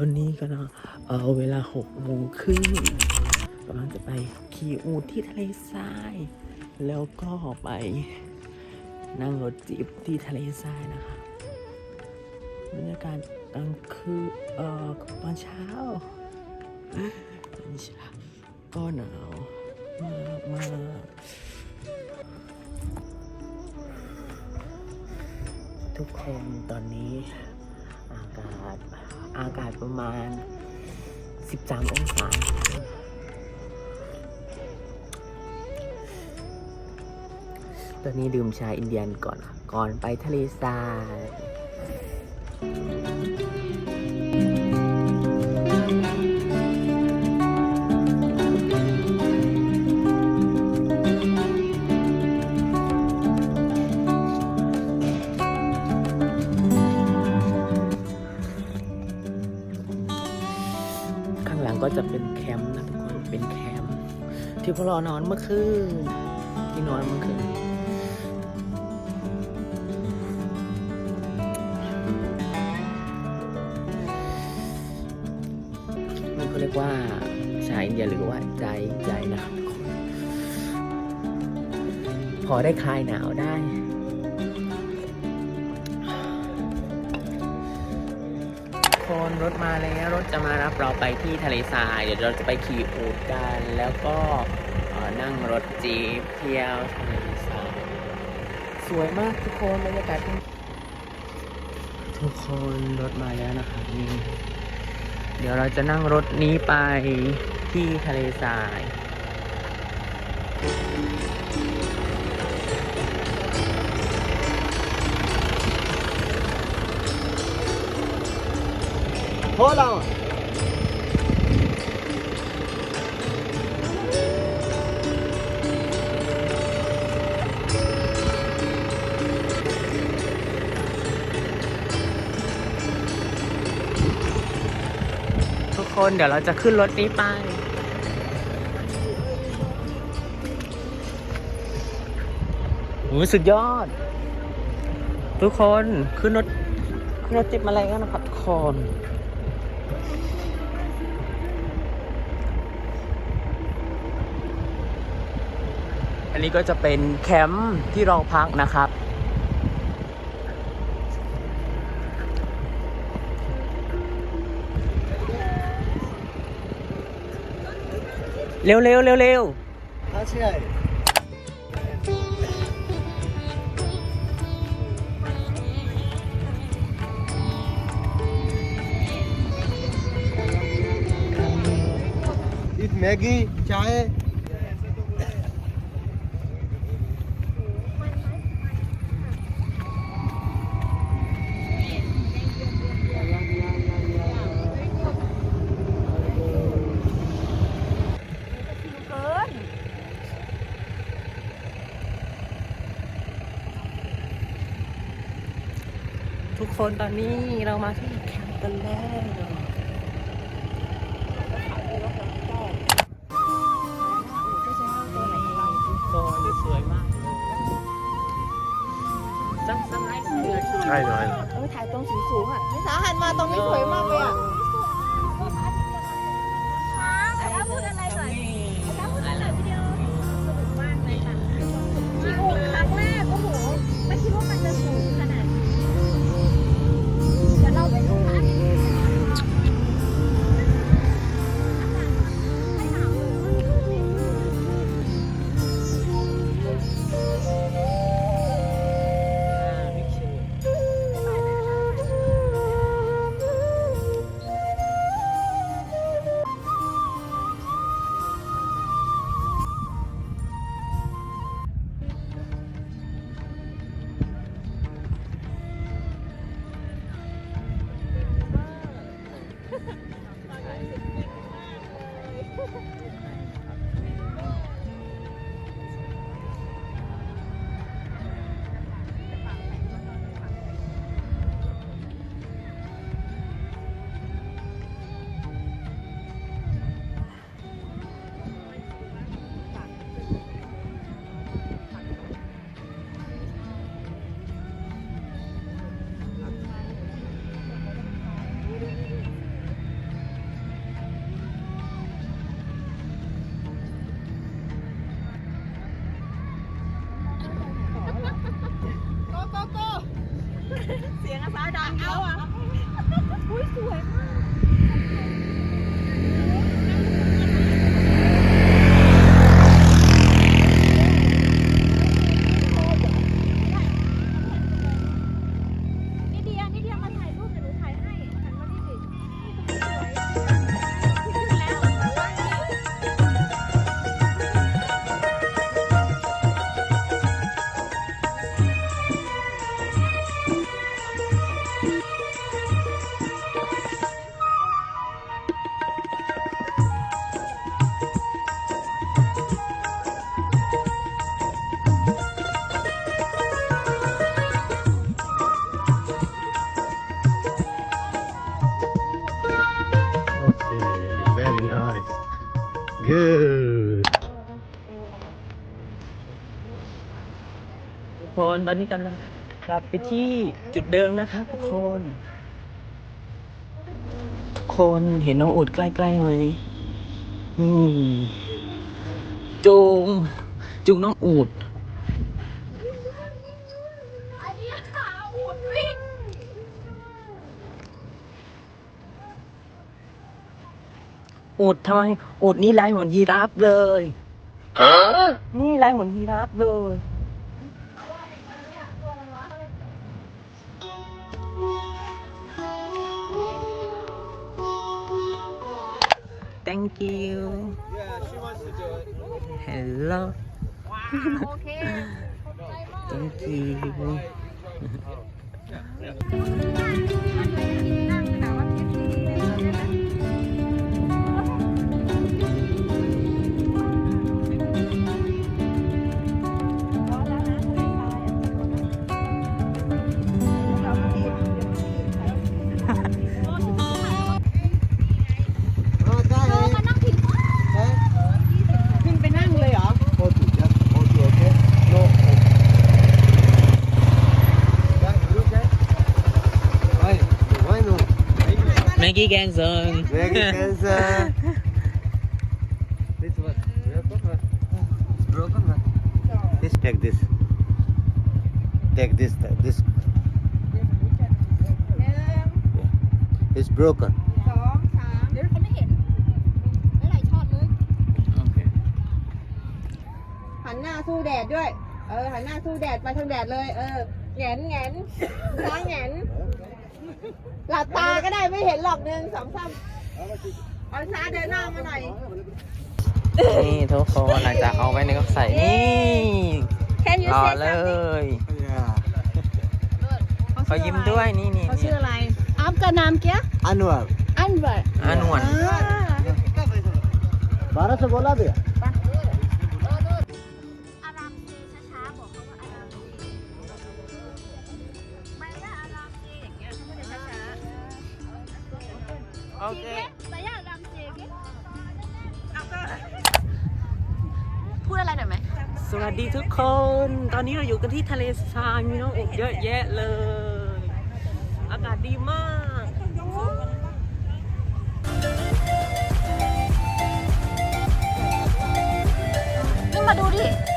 อนนี้ก็นะเออเวลาหกโมงครึ่งกำลังจะไปขี่อูที่ทะเลทราย แล้วก็ไปนั่งรถจี๊ปที่ทะเลทรายนะคะบรรยากาศกลางคืนเอ่อตอนเช้าตอนเช้าก็หนาวมากมากทุกคนตอนนี้ากาศ อากาศประมาณ 13 องศาตอนนี้ดื่มชาอินเดียนก่อน ก่อนไปทะเลทราย ข้างหลังก็จะเป็นแคมป์นะทุกคน เป็นแคมป์ที่พวกเรานอนเมื่อคืน ที่นอนเมื่อคืนมันก็เรียกว่าชายอินเดียหรือว่าใจใจนะครับทุกคน พอได้คลายหนาวได้ คนรถมาแล้วรถจะมารับเราไปที่ทะเลทราย เดี๋ยวเราจะไปขี่อูดกัน แล้วก็นั่งรถจี๊ปเที่ยวทะเลทรายสวยมากทุกคนบรรยากาศทุกคนรถมาแล้วนะคะนี่เดี๋ยวเราจะนั่งรถนี้ไปที่ทะเลทราย Hola. ทุกคนเดี๋ยวเราจะขึ้นรถนี้ไปโอ้ยสุดยอด ทุกคนขึ้นรถขึ้นรถจิบมาแล้วนะครับทุกคน อันนี้ก็จะเป็นแคมป์ที่เราพักนะครับ เร็วเร็วเร็วเร็ว Aşağı. Eat Maggie, chai. ทุกคนตอนนี้เรามาที่แคมป์กันแล้ว คนสวยมากเลยซันซันไลท์สวยใช่เลย เออถ่ายตรงสูงๆอะพี่สาหันมาตรงนี้สวยมากเลยอะ ดังเขาอะอุ้ยสวยมาก ทุกคนตอนนี้กำลังกลับไปที่จุดเดิมนะคะทุกคนทุกคนเห็นน้องอุดใกล้ๆไหมอืมจูงจูงน้องอูด อันนี้ขาอุดวิ่ง อูดทำไมอูดนี่ลายเหมือนยีราฟเลย นี่ลายเหมือนยีราฟเลย thank you Yeah, she wants to do it. hello โอเค thank you เมื่อกี้แกงเซิง Very cancer. This one. Broken one. Broken one. This take this. Take this. This. Yeah. It's broken. สองสามเดี๋ยวเขาไม่เห็นไม่ไหลช็อตเลยหันหน้าสู้แดดด้วย เออ หันหน้าสู้แดดไปทางแดดเลย เออแหงนแหงนซ้ายแหงน หลับตาก็ได้ไม่เห็นหรอกหนึ่งสองสามเอาช้าเดินหน้ามาหน่อย นี่ทุกคนหลังจากเอาไว้ในกระใส่นี่ Can you รอ say เล something ย Yeah. เขายิ้มด้วยนี่นี่ เขาชื่ออะไรอัพกับนามเกีย Anwar. อันเบิร์ อานวล बारह सौ बोला भैया ๆโอเคไม่ได้อารามเจเงี้ยพูดอะไรหน่อยไหมสวัสดีทุกคน ตอนนี้เราอยู่กันที่ทะเลทรายมีน้องอุบเยอะแยะเลย อากาศดีมาก นี่มาดูดิ